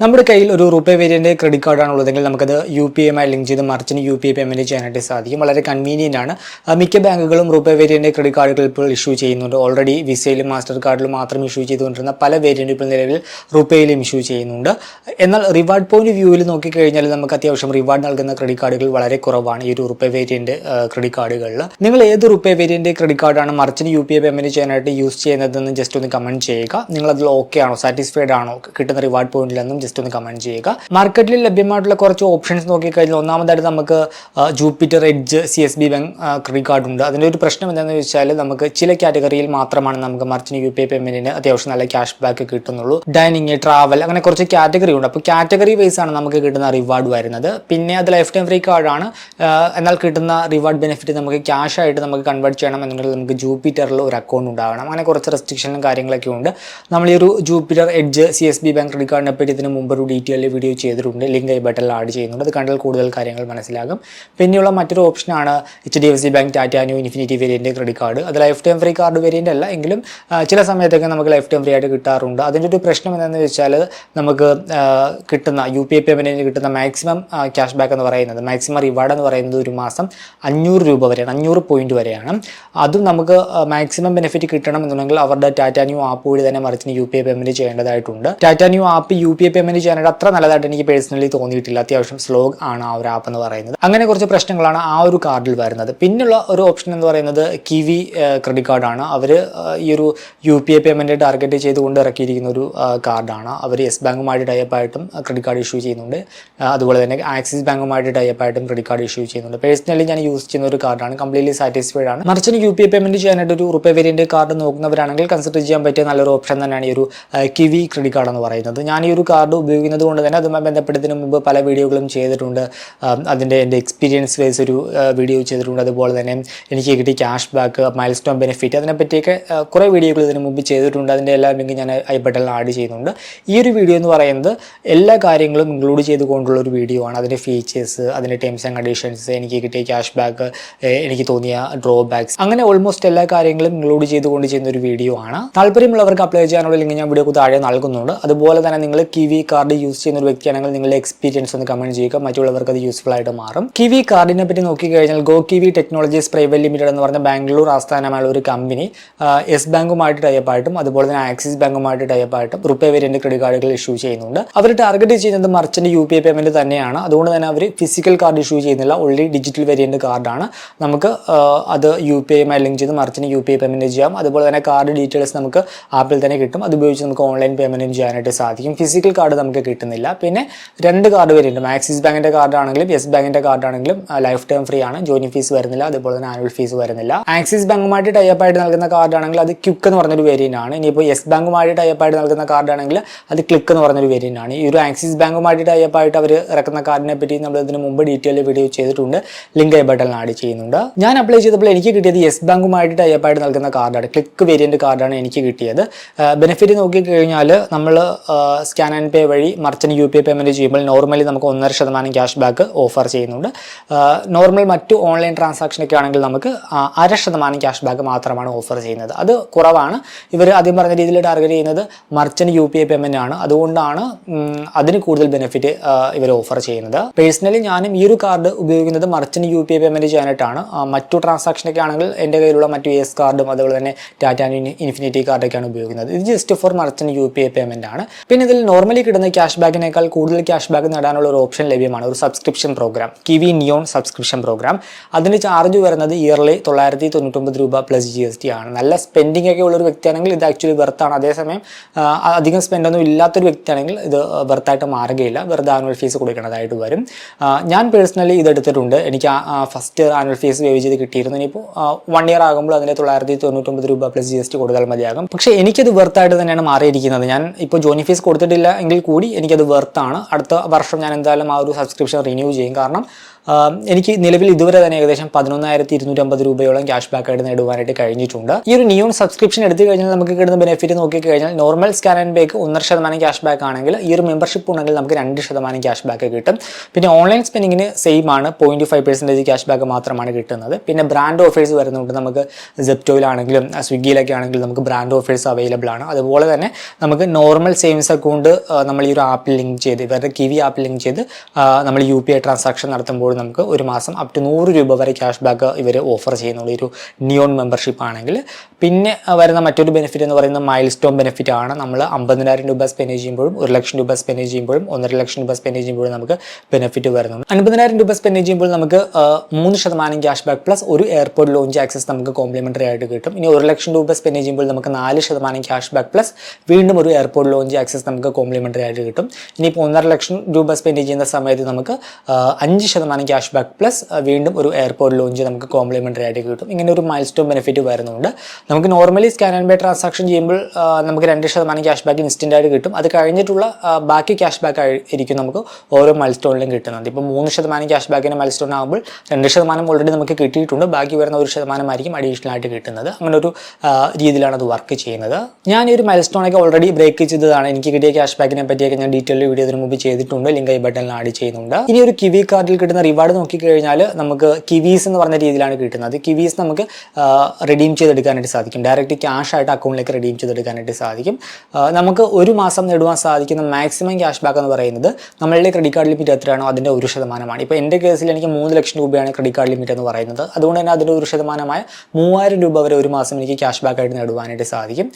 നമ്മുടെ കയ്യിൽ ഒരു റുപ്പേ വേരിയന്റെ ക്രെഡിറ്റ് കാർഡാണ് ഉള്ളതെങ്കിൽ നമുക്കത് യു പി ഐമായി ലിങ്ക് ചെയ്ത് മറിച്ചിന് യു പി ഐ പേയ്മെന്റ് ചെയ്യാനായിട്ട് സാധിക്കും. വളരെ കൺവീനിയന്റ് ആണ്. മിക്ക ബാങ്കുകളും റുപ്പേ വേരിയന്റെ ക്രെഡിറ്റ് കാർഡുകൾ ഇപ്പോൾ ഇഷ്യൂ ചെയ്യുന്നുണ്ട്. ഓൾറെഡി വിസയിലും മാസ്റ്റർ കാർഡിലും മാത്രം ഇഷ്യൂ ചെയ്തുകൊണ്ടിരുന്ന പല വേരിയന്റ് ഇപ്പോൾ നിലവിൽ റുപ്പേയിലും ഇഷ്യൂ ചെയ്യുന്നുണ്ട്. എന്നാൽ റിവാർഡ് പോയിന്റ് വ്യൂവിൽ നോക്കിക്കഴിഞ്ഞാൽ നമുക്ക് അത്യാവശ്യം റിവാർഡ് നൽകുന്ന ക്രെഡിറ്റ് കാർഡുകൾ വളരെ കുറവാണ് ഈ ഒരു റുപ്പേ വേരിയന്റ് ക്രെഡിറ്റ് കാർഡുകളിൽ നിങ്ങൾ ഏത് റുപ്പേ വേരിയന്റെ ക്രെഡിറ്റ് കാർഡാണ് മറിച്ചിന് യു പി ഐ പേയ്മെന്റ് ചെയ്യാനായിട്ട് യൂസ് ചെയ്യുന്നതെന്ന് ജസ്റ്റ് ഒന്ന് കമന്റ് ചെയ്യുക. നിങ്ങൾ അതിൽ ഓക്കെ ആണോ? സാറ്റിസ്ഫൈഡ് ആണോ? കിട്ടുന്ന റിവാർഡ് പോയിന്റിൽ നിന്നും ജസ്റ്റ് ഒന്ന് കമന്റ് ചെയ്യുക. മാർക്കറ്റിൽ ലഭ്യമായിട്ടുള്ള കുറച്ച് ഓപ്ഷൻസ് നോക്കിക്കഴിഞ്ഞാൽ ഒന്നാമതായിട്ട് നമുക്ക് Jupiter edge C S B bank credit card ഉണ്ട്. അതിന്റെ ഒരു പ്രശ്നം എന്താണെന്ന് വെച്ചാൽ നമുക്ക് ചില കാറ്റഗറിയിൽ മാത്രമാണ് നമുക്ക് മർച്ചിന് യു പി ഐ പേയ്മെന്റിന് അത്യാവശ്യം നല്ല ക്യാഷ് ബാക്ക് കിട്ടുന്നുള്ളൂ. ഡൈനിങ് ട്രാവൽ അങ്ങനെ കുറച്ച് കാറ്റഗറി ഉണ്ട്. അപ്പോൾ കാറ്റഗറി വൈസ് ആണ് നമുക്ക് കിട്ടുന്ന റിവാർഡ് വരുന്നത്. പിന്നെ അത് ലൈഫ് ടൈം ഫ്രീ കാർഡാണ് എന്നാൽ കിട്ടുന്ന റിവാർഡ് ബെനിഫിറ്റ് നമുക്ക് ക്യാഷ് ആയിട്ട് നമുക്ക് കൺവേർട്ട് ചെയ്യണം എന്നുണ്ടെങ്കിൽ നമുക്ക് ജൂപ്പിറ്ററിൽ ഒരു അക്കൗണ്ട് ഉണ്ടാവണം. അങ്ങനെ കുറച്ച് റെസ്ട്രിക്ഷനും കാര്യങ്ങളൊക്കെ ഉണ്ട്. നമ്മൾ ഈ ഒരു Jupiter edge C S B bank credit കാർഡിനെ പറ്റി ഇതിന് മുമ്പ് ഒരു ഡീറ്റെയിൽ വീഡിയോ ചെയ്തിട്ടുണ്ട്. ലിങ്ക് ഈ ബട്ടണിൽ ആഡ് ചെയ്യുന്നുണ്ട്. അത് കണ്ടാൽ കൂടുതൽ കാര്യങ്ങൾ മനസ്സിലാകും. പിന്നെയുള്ള മറ്റൊരു ഓപ്ഷനാണ് H D F C bank Tata Neu infinity variant credit card അത് life time free card variant അല്ല. എങ്കിലും ചില സമയത്തൊക്കെ നമുക്ക് ലൈഫ് ടൈം ഫ്രീ ആയിട്ട് കിട്ടാറുണ്ട്. അതിന്റെ ഒരു പ്രശ്നം എന്താണെന്ന് വെച്ചാൽ നമുക്ക് കിട്ടുന്ന യു പി ഐ പേയ്മെന്റിന് കിട്ടുന്ന മാക്സിമം ക്യാഷ് ബാക്ക് എന്ന് പറയുന്നത് മാക്സിമം റിവാർഡ് എന്ന് പറയുന്നത് ഒരു മാസം അഞ്ഞൂറ് രൂപ വരെയാണ്. അഞ്ഞൂറ് പോയിന്റ് വരെയാണ്. അതും നമുക്ക് മാക്സിമം ബെനിഫിറ്റ് കിട്ടണം എന്നുണ്ടെങ്കിൽ അവരുടെ ടാറ്റ ന്യൂ ആപ്പ് വഴി തന്നെ മറിച്ചിന് യു പി ഐ പേയ്മെന്റ് ചെയ്യേണ്ടതായിട്ടുണ്ട്. Tata Neu app U P I payment ചെയ്യാനായിട്ട് അത്ര നല്ലതായിട്ട് എനിക്ക് പേഴ്സണലി തോന്നിയിട്ടില്ല. അത്യാവശ്യം സ്ലോ ആണ് ആ ഒരു ആപ്പ് എന്ന് പറയുന്നത്. അങ്ങനെ കുറച്ച് പ്രശ്നങ്ങളാണ് ആ ഒരു കാർഡിൽ വരുന്നത്. പിന്നുള്ള ഒരു ഓപ്ഷൻ എന്ന് പറയുന്നത് കിവി ക്രെഡിറ്റ് കാർഡാണ് അവർ ഈ ഒരു U P I payment target ചെയ്തുകൊണ്ട് ഇറക്കിയിരിക്കുന്ന ഒരു കാർഡാണ് അവർ യെസ് ബാങ്കുമായിട്ട് ടൈപ്പ് ആയിട്ടും ക്രെഡിറ്റ് കാർഡ് ഇഷ്യൂ ചെയ്യുന്നുണ്ട്. അതുപോലെ തന്നെ ആക്സിസ് ബാങ്കുമായിട്ട് ടൈപ്പ് ആയിട്ടും ക്രെഡിറ്റ് കാർഡ് ഇഷ്യൂ ചെയ്യുന്നുണ്ട്. പേഴ്സണലി ഞാൻ യൂസ് ചെയ്യുന്ന ഒരു കാർഡാണ് കംപ്ലീറ്റ്ലി സാറ്റിസ്ഫൈഡ് ആണ്. മറിച്ചിന് യു പി ഐ പേയ്മെന്റ് ചെയ്യാനായിട്ട് ഒരു റുപ്പേ വേരിയന്റ് കാർഡ് നോക്കുന്നവരാണെങ്കിൽ കൺസിഡർ ചെയ്യാൻ പറ്റിയ നല്ലൊരു ഓപ്ഷൻ തന്നെയാണ് ഈ ഒരു കിവി ക്രെഡിറ്റ് കാർഡ് എന്ന് പറയുന്നത്. ഞാൻ ഈ ഒരു കാർഡ് ഉപയോഗിക്കുന്നത് കൊണ്ട് തന്നെ അതുമായി ബന്ധപ്പെട്ടതിന് മുമ്പ് പല വീഡിയോകളും ചെയ്തിട്ടുണ്ട്. അതിന്റെ എന്റെ എക്സ്പീരിയൻസ് വൈസ് ഒരു വീഡിയോ ചെയ്തിട്ടുണ്ട്. അതുപോലെ തന്നെ എനിക്ക് കിട്ടിയ cash back milestone benefit അതിനെപ്പറ്റിയൊക്കെ കുറേ വീഡിയോകൾ ഇതിനു മുമ്പ് ചെയ്തിട്ടുണ്ട്. അതിന്റെ എല്ലാ ലിങ്ക് ഞാൻ ഐ ബട്ടണിൽ ആഡ് ചെയ്യുന്നുണ്ട്. ഈ ഒരു വീഡിയോ എന്ന് പറയുന്നത് എല്ലാ കാര്യങ്ങളും ഇൻക്ലൂഡ് ചെയ്തുകൊണ്ടുള്ള ഒരു വീഡിയോ ആണ്. അതിന്റെ ഫീച്ചേഴ്സ് അതിന്റെ ടേംസ് ആൻഡ് കണ്ടീഷൻസ് എനിക്ക് കിട്ടിയ ക്യാഷ് ബാക്ക് എനിക്ക് തോന്നിയ ഡ്രോ ബാക്സ് അങ്ങനെ ഓൾമോസ്റ്റ് എല്ലാ കാര്യങ്ങളും ഇൻക്ലൂഡ് ചെയ്തുകൊണ്ട് ചെയ്യുന്ന ഒരു വീഡിയോ ആണ്. താല്പര്യമുള്ളവർക്ക് അപ്ലൈ ചെയ്യാനുള്ള ലിങ്ക് ഞാൻ വീഡിയോ താഴെ നൽകുന്നുണ്ട്. അതുപോലെ തന്നെ നിങ്ങൾ കിവി കാർഡ് യൂസ് ചെയ്യുന്ന ഒരു വ്യക്തിയാണെങ്കിൽ നിങ്ങളുടെ എക്സ്പീരിയൻസ് ഒന്ന് കമന്റ് ചെയ്യുക. മറ്റുള്ളവർക്ക് അത് യൂസ്ഫുൾ ആയിട്ട് മാറും. കിവി കാർഡിനെ പറ്റി നോക്കിക്കഴിഞ്ഞാൽ go Kiwi technologies private limited എന്ന് പറഞ്ഞ ബാംഗ്ലൂർ ആസ്ഥാനമായുള്ള ഒരു കമ്പനി എസ് ബാങ്കുമായിട്ട് ടൈപ്പ് ആയിട്ടും അതുപോലെ തന്നെ ആക്സിസ് ബാങ്കുമായിട്ട് ടൈപ്പ് ആയിട്ടും റുപ്പേ വേരിയന്റ് ക്രെഡിറ്റ് കാർഡുകൾ ഇഷ്യൂ ചെയ്യുന്നുണ്ട്. അവർ ടാർഗറ്റ് ചെയ്യുന്നത് merchant U P I payment തന്നെയാണ്. അതുകൊണ്ട് തന്നെ അവർ ഫിസിക്കൽ കാർഡ് ഇഷ്യൂ ചെയ്യുന്നില്ല. ഓൾറെഡി ഡിജിറ്റൽ വേരിയന്റ് കാർഡാണ് നമുക്ക് അത് യു പി ഐയുമായി ലിങ്ക് ചെയ്ത് merchant U P I payment ചെയ്യാം. അതുപോലെ തന്നെ കാർഡ് ഡീറ്റെയിൽസ് നമുക്ക് ആപ്പിൽ തന്നെ കിട്ടും. അത് ഉപയോഗിച്ച് നമുക്ക് ഓൺലൈൻ പേയ്മെന്റും ചെയ്യാനായിട്ട് സാധിക്കും. ഫിസിക്കൽ കാർഡ് നമുക്ക് കിട്ടുന്നില്ല. പിന്നെ രണ്ട് കാർഡ് വരുന്നുണ്ട്. ആക്സിസ് ബാങ്കിന്റെ കാർഡാണെങ്കിലും യെസ് ബാങ്കിന്റെ കാർഡാണെങ്കിലും ലൈഫ് ടൈം ഫ്രീ ആണ്. ജോയിനിങ് ഫീസ് വരുന്നില്ല. അതുപോലെ തന്നെ ആനുവൽ ഫീസ് വരുന്നില്ല. ആക്സിസ് ബാങ്കുമായിട്ട് ടൈപ്പ് ആയിട്ട് നൽകുന്ന കാർഡാണെങ്കിൽ അത് ക്യുക്ക് എന്ന് പറഞ്ഞൊരു വേരിയന്റ് ആണ്. ഇനിയിപ്പോൾ യെസ് ബാങ്കുമായിട്ട് ടൈപ്പ് ആയിട്ട് നൽകുന്ന കാർഡ് ആണെങ്കിൽ അത് ക്ലിക്ക് എന്ന് പറഞ്ഞൊരു വേരിയന്റ് ആണ്. ഈ ഒരു ആക്സിസ് ബാങ്കുമായിട്ട് ടൈപ്പ് ആയിട്ട് അവർ ഇറക്കുന്ന കാർഡിനെ പറ്റി നമ്മൾ ഇതിന് മുമ്പ് ഡീറ്റെയിൽ വീഡിയോ ചെയ്തിട്ടുണ്ട്. ലിങ്ക് ഐ ബട്ടൺ ആഡ് ചെയ്യുന്നുണ്ട്. ഞാൻ അപ്ലൈ ചെയ്തപ്പോൾ എനിക്ക് കിട്ടിയത് യെസ് ബാങ്കുമായിട്ട് ടൈപ്പ് ആയിട്ട് നൽകുന്ന കാർഡാണ് ക്ലിക്ക് വേരിയന്റ് കാർഡാണ് എനിക്ക് കിട്ടിയത്. ബെനിഫിറ്റ് നോക്കിക്കഴിഞ്ഞാൽ നമ്മൾ സ്കാൻ ആൻഡ് പേ വഴി merchant U P I payment ചെയ്യുമ്പോൾ നോർമലി നമുക്ക് ഒന്നര ശതമാനം ക്യാഷ് ബാക്ക് ഓഫർ ചെയ്യുന്നുണ്ട്. നോർമൽ മറ്റു ഓൺലൈൻ ട്രാൻസാക്ഷനൊക്കെ ആണെങ്കിൽ നമുക്ക് അര ശതമാനം ക്യാഷ് ബാക്ക് മാത്രമാണ് ഓഫർ ചെയ്യുന്നത്. അത് കുറവാണ്. ഇവർ ആദ്യം പറഞ്ഞ രീതിയിൽ ടാർഗറ്റ് ചെയ്യുന്നത് merchant U P I payment ആണ്. അതുകൊണ്ടാണ് അതിന് കൂടുതൽ ബെനിഫിറ്റ് ഇവർ ഓഫർ ചെയ്യുന്നത്. പേഴ്സണലി ഞാനും ഈ ഒരു കാർഡ് ഉപയോഗിക്കുന്നത് merchant U P I payment ചെയ്യാനായിട്ടാണ്. മറ്റു ട്രാൻസാക്ഷനൊക്കെ ആണെങ്കിൽ എന്റെ കയ്യിലുള്ള മറ്റു എസ് കാർഡും അതുപോലെ തന്നെ ടാറ്റ ഇൻഫിനിറ്റി കാർഡൊക്കെയാണ് ഉപയോഗിക്കുന്നത്. ഇത് just for merchant U P I payment ആണ്. പിന്നെ ഇതിൽ നോർമലി കിട്ടുന്ന ക്യാഷ് ബാക്കിനേക്കാൾ കൂടുതൽ ക്യാഷ് ബാക്ക് നേടാനുള്ള ഒരു ഓപ്ഷൻ ലഭ്യമാണ് ഒരു subscription program Kiwi neon subscription program അതിന് ചാർജ് വരുന്നത് ഇയർലി തൊള്ളായിരത്തി തൊണ്ണൂറ്റൊമ്പത് രൂപ പ്ലസ് ജി എസ് ടി ആണ്. നല്ല സ്പെൻഡിംഗ് ഒക്കെ ഉള്ള ഒരു വ്യക്തിയാണെങ്കിൽ ഇത് ആക്ച്വലി വെർത്താണ് അതേസമയം അധികം സ്പെൻഡ് ഒന്നും ഇല്ലാത്തൊരു വ്യക്തിയാണെങ്കിൽ ഇത് വെർത്തായിട്ട് മാറുകയില്ല. വെറുതെ ആനുവൽ ഫീസ് കൊടുക്കേണ്ടതായിട്ട് വരും. ഞാൻ പേഴ്സണലി ഇത് എടുത്തിട്ടുണ്ട്. എനിക്ക് first year annual fees waive ചെയ്ത് കിട്ടിയിരുന്നു. ഇനിയിപ്പോൾ വൺ ഇയർ ആകുമ്പോൾ അതിന്റെ തൊള്ളായിരത്തി തൊണ്ണൂറ്റൊമ്പത് രൂപ പ്ലസ് ജി എസ് ടി കൊടുത്താൽ മതിയാകും. പക്ഷേ എനിക്കത് വെർത്തായിട്ട് തന്നെയാണ് മാറിയിരിക്കുന്നത്. ഞാൻ ഇപ്പോൾ ജോയിൻ ഫീസ് കൊടുത്തിട്ടില്ല എങ്കിൽ കൂടി എനിക്കത് വെർത്താണ് അടുത്ത വർഷം ഞാൻ എന്തായാലും ആ ഒരു സബ്സ്ക്രിപ്ഷൻ റിന്യൂ ചെയ്യും. കാരണം എനിക്ക് നിലവിൽ ഇതുവരെ തന്നെ ഏകദേശം പതിനൊന്നായിരത്തി ഇരുന്നൂറ്റമ്പത് രൂപയോളം ക്യാഷ് ബാക്ക് ആയിട്ട് നേടുവാനായിട്ട് കഴിഞ്ഞിട്ടുണ്ട്. ഈ ഒരു നിയോൺ സബ്സ്ക്രിപ്ഷൻ എടുത്തു കഴിഞ്ഞാൽ നമുക്ക് കിട്ടുന്ന ബെനിഫിറ്റ് നോക്കി കഴിഞ്ഞാൽ നോർമൽ സ്കാൻ ആൻഡ് ബേക്ക് ഒന്നര ശതമാനം ക്യാഷ് ബാക്ക് ആണെങ്കിൽ ഈ ഒരു മെമ്പർഷിപ്പ് ഉണ്ടെങ്കിൽ നമുക്ക് രണ്ട് ശതമാനം ക്യാഷ് ബാക്ക് കിട്ടും. പിന്നെ ഓൺലൈൻ സ്പെൻഡിങ്ങിന് സെയിം ആണ് point five percentage cash back മാത്രമാണ് കിട്ടുന്നത്. പിന്നെ ബ്രാൻഡ് ഓഫേഴ്സ് വരുന്നുണ്ട്. നമുക്ക് സെപ്റ്റോയിലാണെങ്കിലും സ്വിഗ്ഗിയിലൊക്കെ ആണെങ്കിലും നമുക്ക് ബ്രാൻഡ് ഓഫേഴ്സ് അവൈലബിൾ ആണ്. അതുപോലെ തന്നെ നമുക്ക് നോർമൽ സേവിങ്സ് അക്കൗണ്ട് നമ്മൾ ഈ ഒരു ആപ്പിൽ ലിങ്ക് ചെയ്ത് ഇവരുടെ കിവി ആപ്പിൽ ലിങ്ക് ചെയ്ത് നമ്മൾ യു പി ഐ ട്രാൻസാക്ഷൻ നടത്തുമ്പോൾ നമുക്ക് ഒരു മാസം അപ് ടു നൂറ് രൂപ വരെ ക്യാഷ് ബാക്ക് ഇവർ ഓഫർ ചെയ്യുന്നുണ്ട് ഒരു നിയോൺ മെമ്പർഷിപ്പ് ആണെങ്കിൽ പിന്നെ വരുന്ന മറ്റൊരു ബെനിഫിറ്റ് എന്ന് പറയുന്നത് മൈൽ സ്റ്റോൺ ബെനിഫിറ്റ് ആണ്. നമ്മൾ അമ്പതിനായിരം രൂപ സ്പെൻഡ് ചെയ്യുമ്പോഴും ഒരു ലക്ഷം രൂപ സ്പെൻഡ് ചെയ്യുമ്പോഴും ഒന്നര ലക്ഷം രൂപ സ്പെൻഡ് ചെയ്യുമ്പോഴും നമുക്ക് ബെനിഫിറ്റ് വരുന്നുണ്ട്. അൻപതിനായിരം രൂപ സ്പെൻഡ് ചെയ്യുമ്പോൾ നമുക്ക് മൂന്ന് ശതമാനം ക്യാഷ് ബാക്ക് പ്ലസ് ഒരു എയർപോർട്ട് ലോഞ്ച് ആക്സസ് നമുക്ക് കോംപ്ലിമെന്ററി ആയിട്ട് കിട്ടും. ഇനി ഒരു ലക്ഷം രൂപ സ്പെൻഡ് ചെയ്യുമ്പോൾ നമുക്ക് നാല് ശതമാനം ക്യാഷ് ബാക്ക് പ്ലസ് വീണ്ടും ഒരു എയർപോർട്ട് ലോഞ്ച് ആക്സസ് നമുക്ക് കോംപ്ലിമെന്ററി ആയിട്ട് കിട്ടും. ഇനിയിപ്പോൾ ഒന്നര ലക്ഷം രൂപ സ്പെൻഡ് ചെയ്യുന്ന സമയത്ത് നമുക്ക് അഞ്ച് ശതമാനം ക്യാഷ് ബാക്ക് പ്ലസ് വീണ്ടും ഒരു എയർപോർട്ട് ലോഞ്ച് നമുക്ക് കോംപ്ലിമെന്ററി ആയിട്ട് കിട്ടും. ഇങ്ങനെ ഒരു മൈൽ സ്റ്റോൺ ബെനിഫിറ്റ് വരുന്നുണ്ട്. നമുക്ക് normally scan and pay transaction ചെയ്യുമ്പോൾ നമുക്ക് രണ്ട് ശതമാനം ക്യാഷ് ബാക്ക് ഇൻസ്റ്റന്റ് ആയിട്ട് കിട്ടും. അത് കഴിഞ്ഞിട്ടുള്ള ബാക്കി ക്യാഷ് ബാക്ക് ആയിരിക്കും നമുക്ക് ഓരോ മൈൽ സ്റ്റോണിലും കിട്ടുന്നത്. ഇപ്പോൾ മൂന്ന് ശതമാനം ക്യാഷ് ബാക്കിന്റെ മൈൽ സ്റ്റോൺ ആകുമ്പോൾ രണ്ട് ശതമാനം ഓൾറെഡി നമുക്ക് കിട്ടിയിട്ടുണ്ട്. ബാക്കി വരുന്ന ഒരു ശതമാനമായിരിക്കും അഡീഷണൽ ആയിട്ട് കിട്ടുന്നത്. അങ്ങനെ ഒരു രീതിയിലാണ് അത് വർക്ക് ചെയ്യുന്നത്. ഞാൻ ഈ ഒരു മൈൽ സ്റ്റോണൊക്കെ ഓൾറെഡി ബ്രേക്ക് ചെയ്തതാണ്. എനിക്ക് കിട്ടിയ ക്യാഷ് ബാക്കിനെ പറ്റിയൊക്കെ ഞാൻ ഡീറ്റെയിൽ വീഡിയോ ഇതിനു മുമ്പ് ചെയ്തിട്ടുണ്ട്. ലിങ്ക് ഈ ബട്ടണിൽ ആഡ് ചെയ്യുന്നുണ്ട്. ഇനി ഒരു കിവി കാർഡിൽ കിട്ടുന്ന റിവാർഡ് നോക്കിക്കഴിഞ്ഞാൽ നമുക്ക് കിവീസ് എന്ന് പറഞ്ഞ രീതിയിലാണ് കിട്ടുന്നത്. കിവീസ് നമുക്ക് റിഡീം ചെയ്തെടുക്കാനായിട്ട് സാധിക്കും. ഡയറക്റ്റ് ക്യാഷ് ആയിട്ട് അക്കൗണ്ടിലേക്ക് റിഡീം ചെയ്തെടുക്കാനായിട്ട് സാധിക്കും. നമുക്ക് ഒരു മാസം നേടുവാൻ സാധിക്കുന്ന മാക്സിമം ക്യാഷ് ബാക്ക് എന്ന് പറയുന്നത് നമ്മളുടെ ക്രെഡിറ്റ് കാർഡ് ലിമിറ്റ് എത്രയാണോ അതിന്റെ ഒരു ശതമാനമാണ്. ഇപ്പോൾ എന്റെ കേസിൽ എനിക്ക് മൂന്ന് ലക്ഷം രൂപയാണ് ക്രെഡിറ്റ് കാർഡ് ലിമിറ്റ് എന്ന് പറയുന്നത്. അതുകൊണ്ട് തന്നെ അതിന്റെ ഒരു ശതമാനമായ മൂവായിരം രൂപ വരെ ഒരു മാസം എനിക്ക് ക്യാഷ് ബാക്ക് ആയിട്ട് നേടുവാനായിട്ട് സാധിക്കും.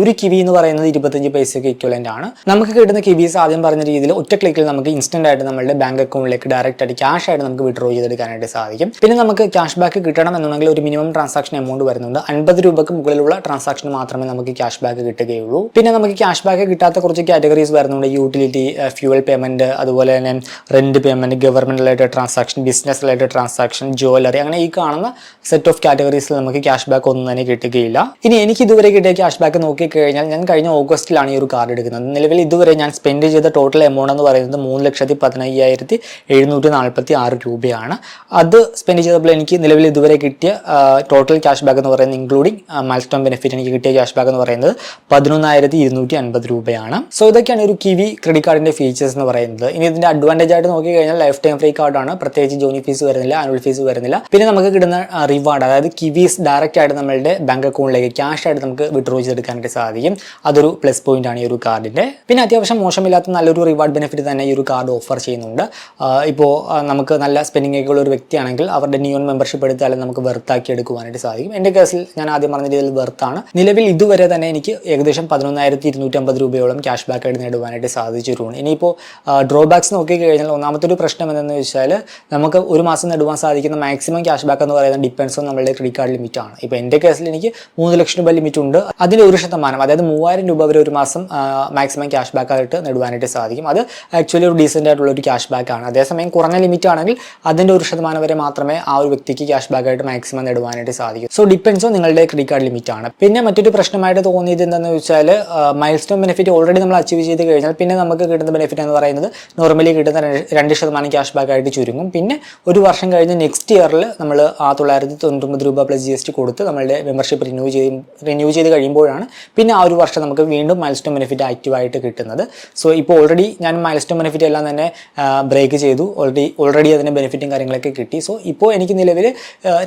ഒരു കിവി എന്ന് പറയുന്നത് ഇരുപത്തഞ്ച് പൈസയ്ക്ക് ഇക്വലന്റ് ആണ്. നമുക്ക് കിട്ടുന്ന കിവീസ് ആദ്യം പറഞ്ഞ രീതിയിൽ ഒറ്റ ക്ലിക്കിൽ നമുക്ക് ഇൻസ്റ്റന്റ് ആയിട്ട് നമ്മുടെ ബാങ്ക് അക്കൗണ്ടിലേക്ക് ഡയറക്റ്റ് ആയിട്ട് ക്യാഷ് ആയിട്ട് നമുക്ക് വിഡ്രോ ചെയ്തെടുക്കാനായിട്ട് സാധിക്കും. പിന്നെ നമുക്ക് ക്യാഷ് ബാക്ക് കിട്ടണം എന്നുണ്ടെങ്കിൽ ഒരു മിനിമം ട്രാൻസാക്ഷൻ എമൗണ്ട് വരുന്നുണ്ട്. അൻപത് രൂപക്ക് മുകളിലുള്ള ട്രാൻസാക്ഷൻ മാത്രമേ നമുക്ക് ക്യാഷ് ബാക്ക് കിട്ടുകയുള്ളൂ. പിന്നെ നമുക്ക് ക്യാഷ് ബാക്ക് കിട്ടാത്ത കുറച്ച് കാറ്റഗറീസ് വരുന്നുണ്ട്. യൂട്ടിലിറ്റി ഫ്യൂവൽ പേയ്മെന്റ് അതുപോലെ തന്നെ rent payment government related transaction business related transaction jewellery അങ്ങനെ ഈ കാണുന്ന സെറ്റ് ഓഫ് കാറ്റഗറീസിൽ നമുക്ക് ക്യാഷ് ബാക്ക് ഒന്നും തന്നെ കിട്ടുകയില്ല. ഇനി എനിക്ക് ഇതുവരെ കിട്ടിയ ക്യാഷ് ബാക്ക് നോക്കിക്കഴിഞ്ഞാൽ ഞാൻ കഴിഞ്ഞ ഓഗസ്റ്റിലാണ് ഈ ഒരു കാർഡ് എടുക്കുന്നത്. നിലവിൽ ഇതുവരെ ഞാൻ സ്പെൻഡ് ചെയ്ത ടോട്ടൽ എമൗണ്ട് എന്ന് പറയുന്നത് മൂന്ന് ലക്ഷത്തി പതിനയ്യായിരത്തി എഴുന്നൂറ്റി നാൽപ്പത്തി ആറ് രൂപയാണ്. അത് സ്പെൻഡ് ചെയ്തപ്പോൾ എനിക്ക് നിലവിൽ ഇതുവരെ കിട്ടിയ ടോട്ടൽ ക്യാഷ് ബാക്ക് എന്ന് പറയുന്നത് ഇൻക്ലൂഡിംഗ് മൈൽസ്റ്റോൺ ബെനിഫിറ്റ് എനിക്ക് കിട്ടിയ ക്യാഷ് ബാക്ക് എന്ന് പറയുന്നത് പതിനൊന്നായിരത്തി ഇരുന്നൂറ്റി അൻപത് രൂപയാണ്. സോ ഇതൊക്കെയാണ് ഒരു കിവി ക്രെഡിറ്റ് കാർഡിന്റെ ഫീച്ചേഴ്സ് എന്ന് പറയുന്നത്. ഇനി ഇതിന്റെ അഡ്വാന്റേജ് ആയിട്ട് നോക്കി കഴിഞ്ഞാൽ ലൈഫ് ടൈം ഫ്രീ കാർഡാണ് പ്രത്യേകിച്ച് ജോണി ഫീസ് വരുന്നില്ല ആനുവൽ ഫീസ് വരുന്നില്ല. പിന്നെ നമുക്ക് കിട്ടുന്ന റിവാർഡ് അതായത് കിവീസ് ഡയറക്റ്റ് ആയിട്ട് നമ്മളുടെ ബാങ്ക് അക്കൗണ്ടിലേക്ക് ക്യാഷ് ആയിട്ട് നമുക്ക് വിഡ്രോ ചെയ്തെടുക്കാനായിട്ട് സാധിക്കും. അതൊരു പ്ലസ് പോയിന്റ് ആണ് ഈ ഒരു കാർഡിന്റെ പിന്നെ അത്യാവശ്യം മോശമില്ലാത്ത നല്ലൊരു റിവാർഡ് ബെനിഫിറ്റ് തന്നെ ഈ ഒരു കാർഡ് ഓഫർ ചെയ്യുന്നുണ്ട്. ഇപ്പോൾ നമുക്ക് നല്ല സ്പെൻഡിംഗ് ഒക്കെ ഉള്ള ഒരു വ്യക്തിയാണെങ്കിൽ അവരുടെ നിയോൺ മെമ്പർഷിപ്പ് എടുത്താലും നമുക്ക് വെർത്താക്കി എടുക്കുവാനായിട്ട് സാധിക്കും. എന്റെ കേസിൽ ഞാൻ ആദ്യം പറഞ്ഞ രീതിയിൽ വെർത്താണ് നിലവിൽ ഇതുവരെ തന്നെ എനിക്ക് ഏകദേശം പതിനൊന്നായിരത്തി ഇരുന്നൂറ്റമ്പത് രൂപയോളം ക്യാഷ് ബാക്ക് ആയിട്ട് നേടുവാനായിട്ട് സാധിച്ചിട്ടുണ്ട്. ഇനിയിപ്പോൾ ഡ്രോബാക്സ് നോക്കി കഴിഞ്ഞാൽ ഒന്നാമത്തെ ഒരു പ്രശ്നം എന്തെന്ന് വെച്ചാൽ നമുക്ക് ഒരു മാസം നേടുവാൻ സാധിക്കുന്ന മാക്സിമം ക്യാഷ് ബാക്ക് എന്ന് പറയുന്നത് ഡിപ്പെൻസ് ഓൺ നമ്മുടെ ക്രെഡിറ്റ് കാർഡ് ലിമിറ്റ് ആണ്. ഇപ്പോൾ എന്റെ കേസിൽ എനിക്ക് മൂന്ന് ലക്ഷം രൂപ ലിമിറ്റ് ഉണ്ട്. അതിന്റെ ഒരു ശതമാനം അതായത് മൂവായിരം രൂപ വരെ ഒരു മാസം മാക്സിമം ക്യാഷ് ബാക്ക് ആയിട്ട് നേടുവാനായിട്ട് സാധിക്കും. അത് ആക്ച്വലി ഒരു ഡീസന്റ് ആയിട്ടുള്ള ഒരു ക്യാഷ് ബാക്ക് ആണ്. അതേസമയം കുറഞ്ഞ ലിമിറ്റ് ആണെങ്കിൽ അതിന്റെ ഒരു ശതമാനം വരെ മാത്രമേ ആ ഒരു വ്യക്തിക്ക് ക്യാഷ് ബാക്ക് ആയിട്ട് മാക്സിമം നേടുവാനായിട്ട് സാധിക്കും. സോ ഡിപ്പെൻസ് നിങ്ങളുടെ ക്രെഡിറ്റ് കാർഡ് ലിമിറ്റ് ആണ്. പിന്നെ മറ്റൊരു പ്രശ്നമായിട്ട് തോന്നിയത് എന്താണെന്ന് വെച്ചാൽ മൈൽ സ്റ്റോൺ ബെനിഫിറ്റ് ഓൾറെഡി നമ്മൾ അച്ചീവ് ചെയ്ത് കഴിഞ്ഞാൽ പിന്നെ നമുക്ക് കിട്ടുന്ന ബെനിഫിറ്റ് എന്ന് പറയുന്നത് നോർമലി കിട്ടുന്ന രണ്ട് ശതമാനം ക്യാഷ് ബാക്ക് ആയിട്ട് ചുരുങ്ങും. പിന്നെ ഒരു വർഷം കഴിഞ്ഞ് നെക്സ്റ്റ് ഇയറിൽ നമ്മൾ ആ തൊള്ളായിരത്തി തൊണ്ണൂറ്റൊമ്പത് രൂപ പ്ലസ് ജി എസ് ടി കൊടുത്ത് നമ്മളുടെ മെമ്പർഷിപ്പ് റിന്യൂ ചെയ്യും റിന്യൂ ചെയ്ത് കഴിയുമ്പോഴാണ് പിന്നെ ആ ഒരു വർഷം നമുക്ക് വീണ്ടും മൈൽ സ്റ്റോൺ ബെനിഫിറ്റ് ആക്റ്റീവായിട്ട് കിട്ടുന്നത്. സോ ഇപ്പോൾ ഓൾറെഡി ഞാൻ മൈൽ സ്റ്റോൺ ബെനിഫിറ്റ് എല്ലാം തന്നെ ബ്രേക്ക് ചെയ്തു. ഓൾറെഡി ഓൾറെഡി അതിന്റെ ബെനിഫിറ്റും കാര്യങ്ങളൊക്കെ കിട്ടി. സോ ഇപ്പോൾ എനിക്ക് നിലവിൽ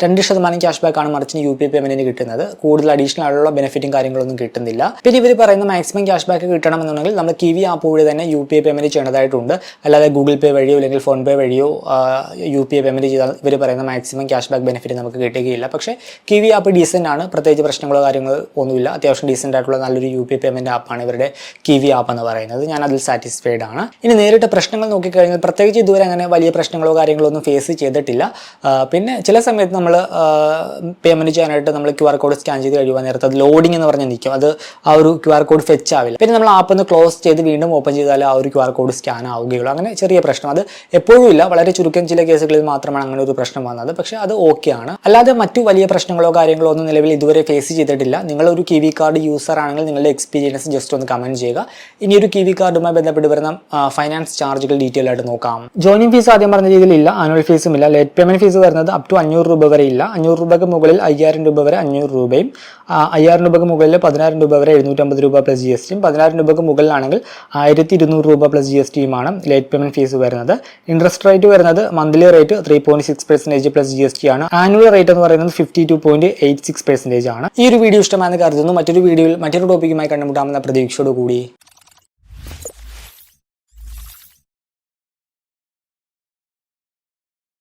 രണ്ട് ശതമാനം ക്യാഷ് ബാക്ക് ആണ് മറിച്ച് യു പി പേയ്മെന്റിന് കിട്ടുന്നത്. കൂടുതൽ അഡീഷണൽ ആയിട്ടുള്ള ബെനിഫിറ്റും കാര്യങ്ങളൊന്നും കിട്ടുന്നില്ല. പിന്നെ ഇവർ പറയുന്ന മാക്സിമം ക്യാഷ് ബാക്ക് കിട്ടണമെന്നുണ്ടെങ്കിൽ നമ്മൾ കിവി ആപ്പ് വഴി തന്നെ യു പി ഐ പേയ്മെന്റ് ചെയ്യേണ്ടതായിട്ടുണ്ട് അല്ലാതെ ഗൂഗിൾ പേ വഴിയോ അല്ലെങ്കിൽ ഫോൺ പേ വഴിയോ യു പി ഐ പേയ്മെന്റ് ചെയ്താൽ ഇവർ പറയുന്ന മാക്സിമം ക്യാഷ് ബാക്ക് ബെനിഫിറ്റ് നമുക്ക് കിട്ടുകയില്ല. പക്ഷേ കിവി ആപ്പ് ഡീസന്റ് ആണ്. പ്രത്യേകിച്ച് പ്രശ്നങ്ങളോ കാര്യങ്ങളോ ഒന്നുമില്ല. അത്യാവശ്യം ഡീസന്റ് ആയിട്ടുള്ള നല്ലൊരു യു പി പേയ്മെന്റ് ആപ്പാണ് ഇവരുടെ കിവി ആപ്പ് എന്ന് പറയുന്നത്. ഞാൻ അതിൽ സാറ്റിസ്ഫൈഡ് ആണ്. ഇനി നേരിട്ട് പ്രശ്നങ്ങൾ നോക്കിക്കഴിഞ്ഞാൽ പ്രത്യേകിച്ച് ഇതുവരെ അങ്ങനെ വലിയ പ്രശ്നങ്ങളോ കാര്യങ്ങളോ ഒന്നും ഫേസ് ചെയ്തിട്ടില്ല പിന്നെ ചില സമയത്ത് നമ്മൾ പേയ്മെന്റ് ചെയ്യാനായിട്ട് നമ്മൾ ക്യു ആർ കോഡ് സ്കാൻ ചെയ്ത് കഴിയുവാൻ നേരത്തെ അത് ലോഡിംഗ് എന്ന് പറഞ്ഞ് നിൽക്കും. അത് ആ ഒരു ക്യു ആർ കോഡ് ഫെച്ച് ആവില്ല. പിന്നെ നമ്മൾ ആപ്പ് ഒന്ന് ക്ലോസ് ചെയ്ത് വീണ്ടും ഓപ്പൺ ചെയ്താൽ ആ ഒരു ക്യു ആർ കോഡ് സ്കാൻ ആവുകയുള്ളൂ. അങ്ങനെ ചെറിയ പ്രശ്നം. അത് എപ്പോഴും ഇല്ല. വളരെ ചുരുക്കം ചില കേസുകളിൽ മാത്രമാണ് അങ്ങനെ ഒരു പ്രശ്നം വന്നത്. പക്ഷേ അത് ഓക്കെ ആണ്. അല്ലാതെ മറ്റു വലിയ പ്രശ്നങ്ങളോ കാര്യങ്ങളോ ഒന്നും നിലവിൽ ഇതുവരെ ഫേസ് ചെയ്തിട്ടില്ല. നിങ്ങളൊരു കി വി കാർഡ് യൂസർ ആണെങ്കിൽ നിങ്ങളുടെ എക്സ്പീരിയൻസ് ജസ്റ്റ് ഒന്ന് കമന്റ് ചെയ്യുക. ഇനി ഒരു കി വി കാർഡുമായി ബന്ധപ്പെട്ട് വരുന്ന ഫൈനാൻസ് ചാർജുകൾ ഡീറ്റെയിൽ ആയിട്ട് നോക്കാം. ജോയിനിങ് ഫീസ് ആദ്യം പറഞ്ഞ രീതിയിൽ ഇല്ല ആനുവൽ ഫീസും ഇല്ല. ലേറ്റ് പേയ്മെന്റ് ഫീസ് വരുന്നത് അപ് ടു അഞ്ഞൂറ് രൂപ വരെ ഇല്ല. അഞ്ഞൂറ് രൂപയ്ക്ക് മുകളിൽ അയ്യായിരം രൂപ വരെ അഞ്ഞൂറ് രൂപയും അയ്യായിരം രൂപയ്ക്ക് മുകളിൽ പതിനായിരം രൂപ വരെ എഴുന്നൂറ്റമ്പത് രൂപ പ്ലസ് ജി എസ് ടിയും പതിനായിരം രൂപയ്ക്ക് മുകളിലാണെങ്കിൽ ആയിരത്തി ഇരുന്നൂറ് രൂപ പ്ലസ് ജി എസ് ടിയുമാണ് ലേറ്റ് പേയ്മെന്റ് ഫീസ് വരുന്നത്. ഇൻട്രസ്റ്റ് റേറ്റ് വരുന്നത് monthly rate three point six percentage plus G S T ആണ്. ആനുവൽ റേറ്റ് എന്ന് പറയുന്നത് fifty two point eight six percentage ആണ്. ഈ ഒരു വീഡിയോ ഇഷ്ടമാണെന്ന് കരുതുന്നു. മറ്റൊരു വീഡിയോയിൽ മറ്റൊരു ടോപ്പിക്കുമായി കണ്ടുമുട്ടാമെന്ന പ്രതീക്ഷയോട് കൂടി